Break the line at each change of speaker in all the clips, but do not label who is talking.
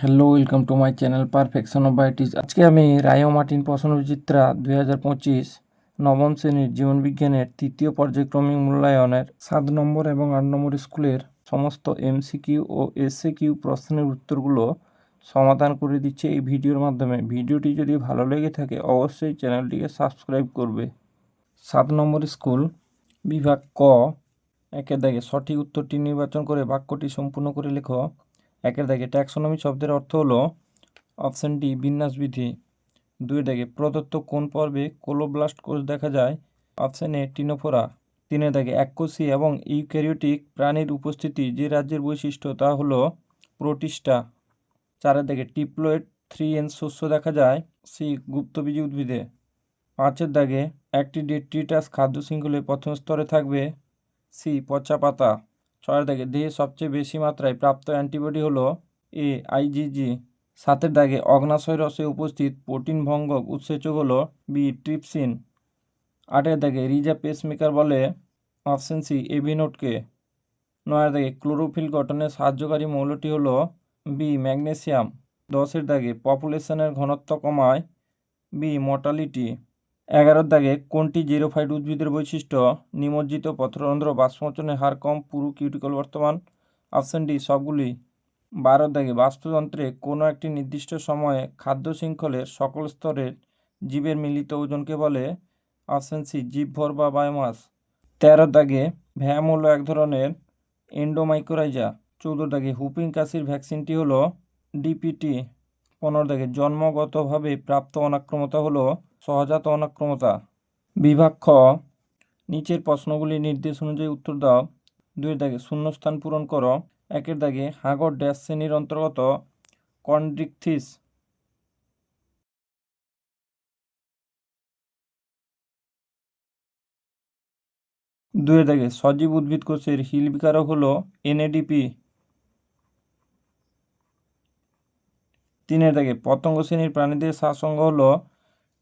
Hello, welcome to my channel perfection of biotis আজকে আমি রায় Martin প্রশ্নবিচিত্রা দুই হাজার পঁচিশ নবম শ্রেণির জীবনবিজ্ঞানের তৃতীয় পর্যায়ক্রমিক মূল্যায়নের সাত নম্বর এবং আট নম্বর স্কুলের সমস্ত এমসিকিউ ও এসসিকিউ প্রশ্নের উত্তরগুলো সমাধান করে দিচ্ছে এই ভিডিওর মাধ্যমে। ভিডিওটি যদি ভালো লেগে থাকে, অবশ্যই চ্যানেলটিকে সাবস্ক্রাইব করবে। সাত নম্বর স্কুল, বিভাগ ক, একের দাগে সঠিক উত্তরটি নির্বাচন করে বাক্যটি সম্পূর্ণ করে লেখো। একের দাগে ট্যাক্সোনমি শব্দের অর্থ হলো অপশন ডি বিন্যাসবিধি দুই দাগে প্রদত্ত কোন পর্বে কোলোব্লাস্ট কোষ দেখা যায়? Option A, Ctenophora. তিনের দাগে এককোষী এবং ইউক্যারিওটিক প্রাণীর উপস্থিতি, যে রাজ্যের বৈশিষ্ট্য, তা হলো প্রোটিস্টা। চারের দাগে টিপ্লোয়েড থ্রি এন শস্য দেখা যায়। সি গুপ্তবীজী উদ্ভিদে। পাঁচের দাগে একটি ডেট্রিটাস খাদ্য শৃঙ্খলে প্রথম স্তরে থাকবে। সি, পচা পাতা। ছয়ের দাগে দেহে সবচেয়ে বেশি মাত্রায় প্রাপ্ত অ্যান্টিবডি হলো এ আইজিজি সাতের দাগে অগ্নাশয় রসে উপস্থিত প্রোটিন ভঙ্গক উৎসেচক হলো বি ট্রিপসিন। আটের দাগে রিজা পেসমেকার বলে অপশন সি এভিনোটকে নয়ের দাগে ক্লোরোফিল গঠনে সাহায্যকারী মৌলটি হলো বি ম্যাগনেসিয়াম। দশের দাগে পপুলেশনের ঘনত্ব কমায় বি মর্টালিটি। এগারোর দাগে কোনটি জিরোফাইট উদ্ভিদের বৈশিষ্ট্য? নিমজ্জিত পত্ররন্ধ্র, বাষ্পমোচনের হার কম, পুরু কিউটিকল বর্তমান, অপশন ডি, সবগুলি। বারোর দাগে বাস্তুতন্ত্রে কোনো একটি নির্দিষ্ট সময়ে খাদ্য শৃঙ্খলের সকল স্তরের জীবের মিলিত ওজনকে বলে, অপশন সি, জীবভর বা বায়োমাস। তেরোর দাগে ভ্যাম হলো এক ধরনের এন্ডোমাইক্রোরাইজা চৌদ্দ দাগে হুপিং কাশির ভ্যাকসিনটি হলো ডিপিটি। পনেরো দাগে জন্মগতভাবে প্রাপ্ত অনাক্রমতা হলো সহজাত অনাক্রমতা বিভাগ খ নিচের প্রশ্নগুলির নির্দেশ অনুযায়ী উত্তর দাও। দুইয়ের দাগে শূন্যস্থান পূরণ করো। একের দাগে হাগর ড্যাশ শ্রেণির অন্তর্গত কন্ড্রিকথিস। দুইয়ের দাগে সজীব উদ্ভিদ কোষের হিল বিকারক হলো এনএডিপি। তিনের দাগে পতঙ্গ শ্রেণির প্রাণীদের শ্বাসঙ্গ হলো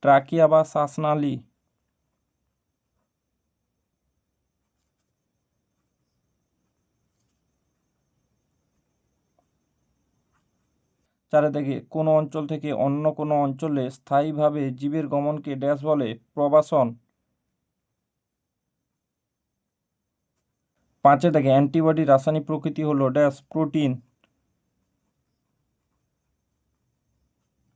ট্রাকিয়া বা চারে দাগে কোনো অঞ্চল থেকে অন্য কোনো অঞ্চলে স্থায়ীভাবে জীবের গমনকে ড্যাশ বলে প্রবাসন। পাঁচে দাগে অ্যান্টিবডি রাসায়নিক প্রকৃতি হলো ড্যাশ প্রোটিন।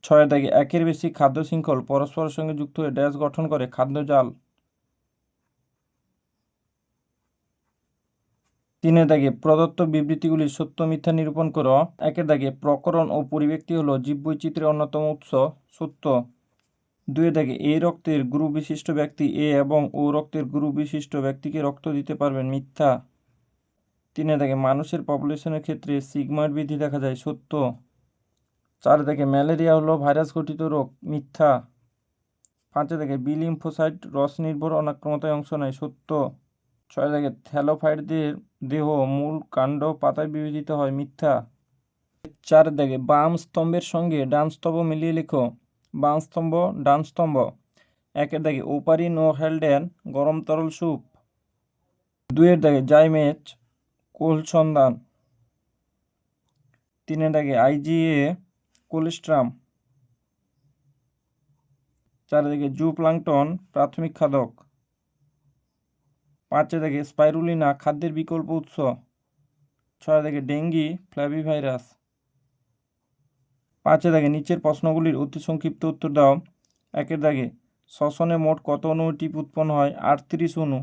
ছয় দাগে একের বেশি খাদ্য শৃঙ্খল পরস্পরের সঙ্গে যুক্ত হয়ে ড্যাশ গঠন করে খাদ্য জাল। তিনের দাগে প্রদত্ত বিবৃতিগুলি সত্য, মিথ্যা নিরূপণ করো। একের দাগে প্রকরণ ও পরিব্যক্তি হলো জীববৈচিত্র্যের অন্যতম উৎস, সত্য। দুয়ের দাগে এ রক্তের গুরু বিশিষ্ট ব্যক্তি এ এবং ও রক্তের গুরু বিশিষ্ট ব্যক্তিকে রক্ত দিতে পারবেন মিথ্যা। তিনের দাগে মানুষের পপুলেশনের ক্ষেত্রে সিগমার বৃদ্ধি দেখা যায়, সত্য। চার থেকে ম্যালেরিয়া হলো, ভাইরাস ঘটিত রোগ, মিথ্যা। পাঁচে থেকে বি লিম্ফোসাইট রস নির্ভর অনাক্রমতায় অংশ নেয়, সত্য। ছয় থেকে থ্যালোফাইটদের দেহ মূল কাণ্ড পাতায় বিভাজিত হয়, মিথ্যা। চার থেকে বাম স্তম্ভের সঙ্গে ডান স্তম্ভ মিলিয়ে লেখো, বাম স্তম্ভ, ডান স্তম্ভ। একের দাগে ওপারিন ও হেলডেন, গরম তরল স্যুপ। দুয়ের দাগে জাইমেচ, কোল সন্ধান। তিনের দাগে আইজিএ কোলেস্ট্রাম। চারিদিকে জু প্লাংটন প্রাথমিক খাদক। পাঁচে থেকে স্পাইরুলিনা খাদ্যের বিকল্প উৎস। ছয় থেকে ডেঙ্গি ফ্ল্যাভি ভাইরাস পাঁচে দাগে নিচের প্রশ্নগুলির অতি সংক্ষিপ্ত উত্তর দাও। একের দাগে শ্বসনে মোট কত অণু টিপ উৎপন্ন হয়? আটত্রিশ অণু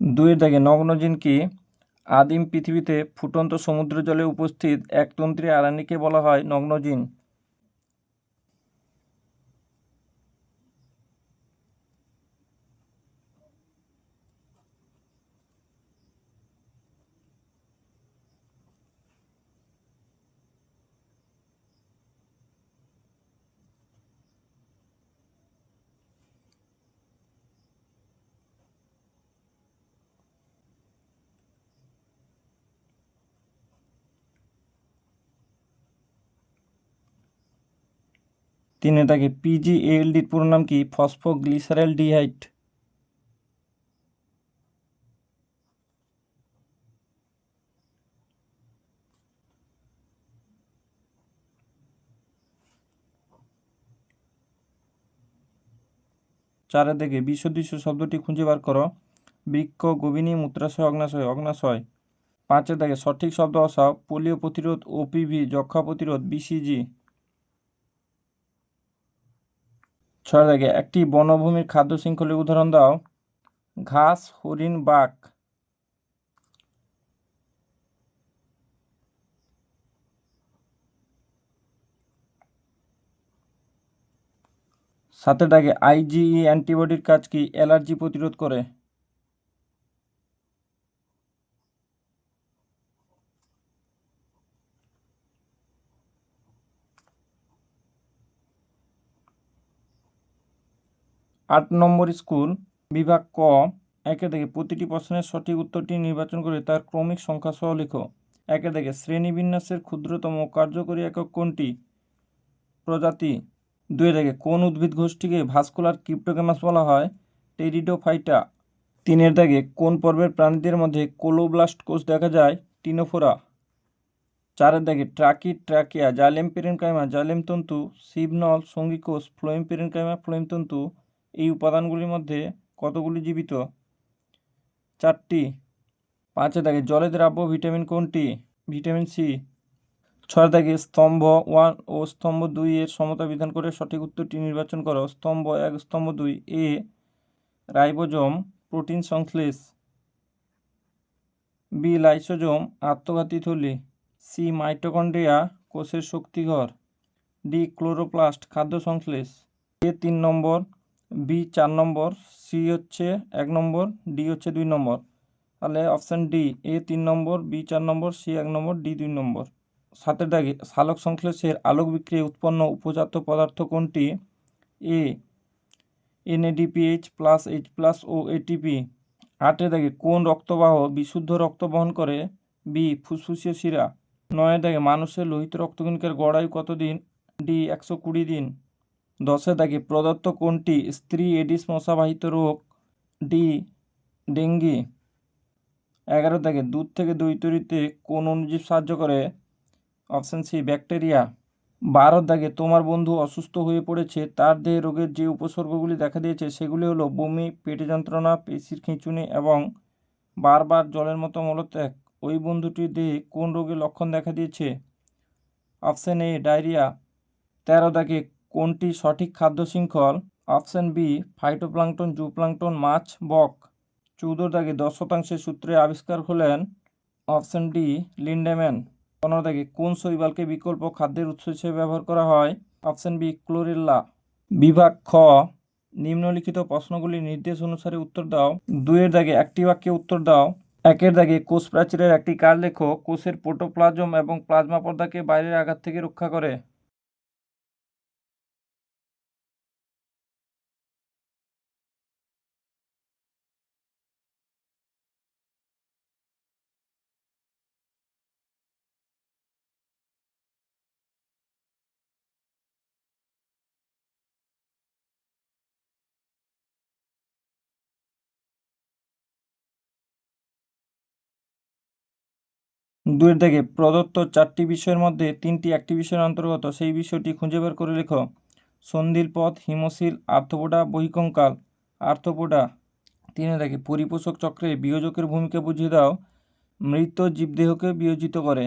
দুইয়ের দাগে নগ্নজিন কি? আদিম পৃথিবীতে ফুটন্ত সমুদ্র জলে উপস্থিত এক তন্ত্রী আরানিকে বলা হয় নগ্নজিন। তিনে থাকে পিজিএলডির পুরো নাম কি? ফসফোগ্লিসারেল ডিহাইড চারে থেকে বিশুদ্ধিশ শব্দটি খুঁজে বার করো। বৃক্ষ গোবিনী মূত্রাশয়, অগ্নাশয় অগ্নাশয়। পাঁচের থেকে সঠিক শব্দ অসাও। পোলিও প্রতিরোধ ওপিভি যক্ষা প্রতিরোধ বিসিজি ছয় দাগে একটি বনভূমির খাদ্য শৃঙ্খলের উদাহরণ দাও। ঘাস, হরিণ, বাঘ। সাথে দাগে আইজিই অ্যান্টিবডির কাজ কি? অ্যালার্জি প্রতিরোধ করে। আট নম্বর স্কুল, বিভাগ ক, একে থেকে প্রতিটি প্রশ্নের সঠিক উত্তরটি নির্বাচন করে তার ক্রমিক সংখ্যা সহ লেখো। একে থেকে শ্রেণীবিন্যাসের ক্ষুদ্রতম কার্যকরী একক কোনটি? প্রজাতি। দুই থেকে কোন উদ্ভিদ গোষ্ঠীকে ভাস্কুলার ক্রিপ্টোগ্যামাস বলা হয়? টেরিডোফাইটা। তিনের দাগে কোন পর্বের প্রাণীদের মধ্যে কোলোব্লাস্ট কোষ দেখা যায়? টিনোফোরা। চারের দাগে ট্রাকি ট্রাকিয়া জাইলেম পেরেনকাইমা জাইলেম তন্তু শিবনল সঙ্গীকোষ ফ্লোয়েম পেরেনকাইমা ফ্লোয়েম তন্তু এই উপাদানগুলির মধ্যে কতগুলি জীবিত? চারটি। পাঁচে দাগে জলে দ্রাব্য, ভিটামিন কোনটি? Vitamin C. ছয় দাগে স্তম্ভ ওয়ান ও স্তম্ভ দুই এর সমতা বিধান করে সঠিক উত্তরটি নির্বাচন করো। স্তম্ভ এক, স্তম্ভ দুই। এ, রাইবোজম, প্রোটিন সংশ্লেষ। বি, লাইসোজম, আত্মঘাতী থলি। সি, মাইটোকন্ড্রিয়া, কোষের শক্তিঘর। ডি, ক্লোরোপ্লাস্ট, খাদ্য সংশ্লেষ। এ, তিন নম্বর বি চার নম্বর, সি হচ্ছে এক নম্বর, ডি হচ্ছে দুই নম্বর। তাহলে অপশান ডি, এ তিন নম্বর, বি চার নম্বর, সি এক নম্বর, ডি দুই নম্বর। সাতের দাগে সালোক সংশ্লেষের আলোক বিক্রিয়ায় উৎপন্ন উপজাত পদার্থ কোনটি? A, NADPH plus H plus O ATP. আটের দাগে কোন রক্তবাহ বিশুদ্ধ রক্ত বহন করে? বি, ফুসফুসীয় শিরা। নয়ের দাগে মানুষের লোহিত রক্তকণিকার গড়াই কতদিন? ডি, একশো কুড়ি দিন। দশের দাগে প্রদত্ত কোনটি স্ত্রী এডিস মশাবাহিত রোগ? D, dengue. এগারো দাগে দুধ থেকে দই তৈরিতে কোন অণুজীব সাহায্য করে? Option C, bacteria. বারো দাগে তোমার বন্ধু অসুস্থ হয়ে পড়েছে, তার দেহে রোগের যে উপসর্গগুলি দেখা দিয়েছে, সেগুলি হলো বমি, পেটে যন্ত্রণা, পেশির খিঁচুনি এবং বারবার জলের মতো মলত্যাগ। ওই বন্ধুটির দেহে কোন রোগের লক্ষণ দেখা দিয়েছে? Option A, diarrhoea. তেরো দাগে কোনটি সঠিক খাদ্য শৃঙ্খল? অপশান বি ফাইটোপ্লাঙ্কটন জুপ্লাঙ্কটন মাছ, বক। চৌদ্দ দাগে দশ শতাংশের সূত্রে আবিষ্কার হলেন অপশান ডি, লিন্ডেম্যান। পনেরো দাগে কোন শৈবালকে বিকল্প খাদ্যের উৎস হিসেবে ব্যবহার করা হয়? Option B, chlorella. বিভাগ খ, নিম্নলিখিত প্রশ্নগুলির নির্দেশ অনুসারে উত্তর দাও। দুয়ের দাগে একটি বাক্যে উত্তর দাও। একের দাগে কোষ প্রাচীরের একটি কার লেখো। কোষের পোটোপ্লাজম এবং প্লাজমা পর্দাকে বাইরের আঘাত থেকে রক্ষা করে। দুয়ের দাগে প্রদত্ত চারটি বিষয়ের মধ্যে তিনটি একটি বিষয়ের অন্তর্গত, সেই বিষয়টি খুঁজে বের করে লেখ। সন্ধিল পথ, হিমশিল, আর্থপোডা, বহিকঙ্কাল। আর্থপোডা তিনে দাগে পরিপোষক চক্রে বিয়োজকের ভূমিকা বুঝিয়ে দাও। মৃত জীবদেহকে বিয়োজিত করে।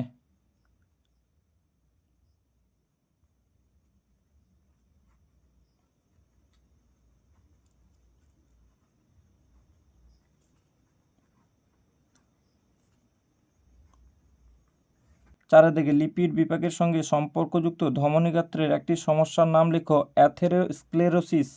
চারের দিকে লিপিড বিপাকের সঙ্গে সম্পর্কযুক্ত ধমনী গাত্রের একটি সমস্যার নাম লেখো অ্যাথেরোস্ক্লেরোসিস।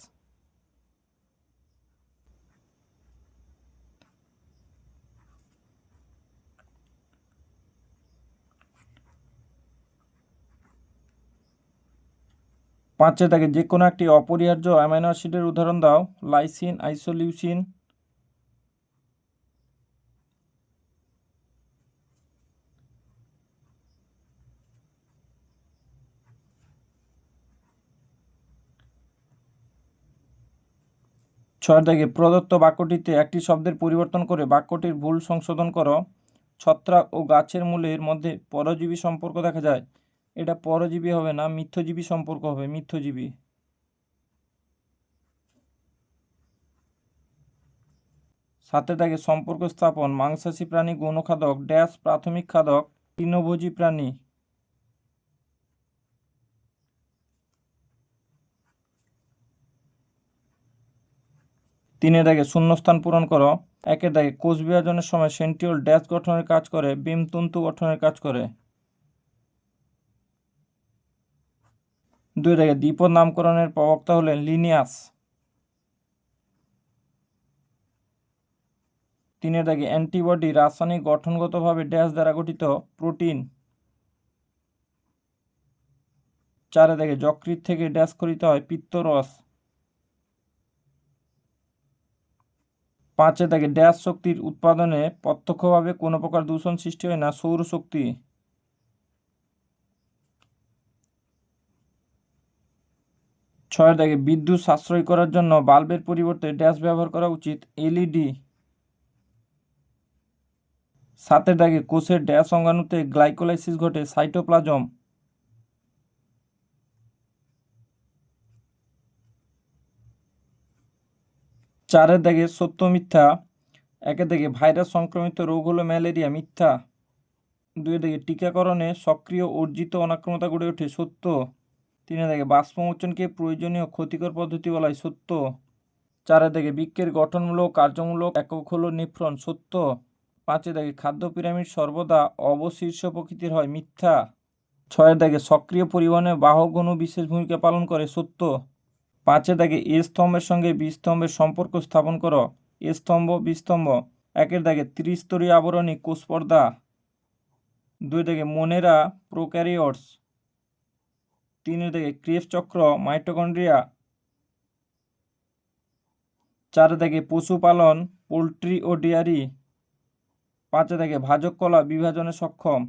পাঁচের দাগে যে কোনো একটি অপরিহার্য অ্যামাইনো অ্যাসিডের উদাহরণ দাও, লাইসিন, আইসোলিউসিন দাগে প্রদত্ত বাক্যটিতে একটি শব্দের পরিবর্তন করে বাক্যটির ভুল সংশোধন করো। ছত্রাক ও গাছের মূলের মধ্যে পরজীবী সম্পর্ক দেখা যায়। এটা পরজীবী হবে না, মিথ্যজীবী সম্পর্ক হবে, মিথ্যজীবী। সাথে থাকে সম্পর্ক স্থাপন, মাংসাশী প্রাণী গৌণ খাদক ড্যাশ, প্রাথমিক খাদক, তৃণভোজী প্রাণী। তিনের দাগে শূন্যস্থান পূরণ করো। একের দাগে কোষ বিভাজনের সময় সেন্টিওল ড্যাশ গঠনের কাজ করে বিমতন্তু গঠনের কাজ করে। দুই দাগে দ্বিপদ নামকরণের প্রবক্তা হলেন লিনিয়াস। তিনের দাগে অ্যান্টিবডি রাসায়নিক গঠনগতভাবে ড্যাশ দ্বারা গঠিত প্রোটিন। চারে দাগে যকৃৎ থেকে ড্যাশ করিতে হয় পিত্তরস। পাঁচে দাগে ড্যাশ শক্তির উৎপাদনে প্রত্যক্ষভাবে কোনো প্রকার দূষণ সৃষ্টি হয় না সৌরশক্তি ছয় দাগে বিদ্যুৎ সাশ্রয় করার জন্য বাল্বের পরিবর্তে ড্যাশ ব্যবহার করা উচিত। এলইডি। সাতের দাগে কোষের ড্যাশ অঙ্গাণুতে গ্লাইকোলাইসিস ঘটে, সাইটোপ্লাজম। চারের দাগে সত্য মিথ্যা, একের দাগে ভাইরাস সংক্রমিত রোগ হলো ম্যালেরিয়া, মিথ্যা। দুই দাগে টিকাকরণে সক্রিয়, অর্জিত অনাক্রমতা গড়ে ওঠে সত্য। তিনের দাগে বাষ্পমোচনকে প্রয়োজনীয়, ক্ষতিকর পদ্ধতি বলা সত্য। চারের দাগে বৃক্ষের গঠনমূলক, কার্যমূলক একক হলো নিফ্রন সত্য। পাঁচের দাগে খাদ্য পিরামিড সর্বদা অবশীর্ষ প্রকৃতির হয়, মিথ্যা। ছয়ের দাগে সক্রিয় পরিবহনে বাহক অণু বিশেষ ভূমিকা পালন করে, সত্য। পাঁচের দাগে এ স্তম্ভের সঙ্গে বি স্তম্ভের সম্পর্ক স্থাপন করো। এ স্তম্ভ, বি স্তম্ভ। একের দাগে ত্রিস্তরীয় আবরণী কোষপর্দা। দুই দাগে মনেরা প্রোক্যারিওটস। তিনের দাগে ক্রেফ চক্র, মাইটোকন্ড্রিয়া। চার দাগে পশুপালন, পোলট্রি ও ডেয়ারি। পাঁচে দাগে ভাজক কলা বিভাজনে সক্ষম।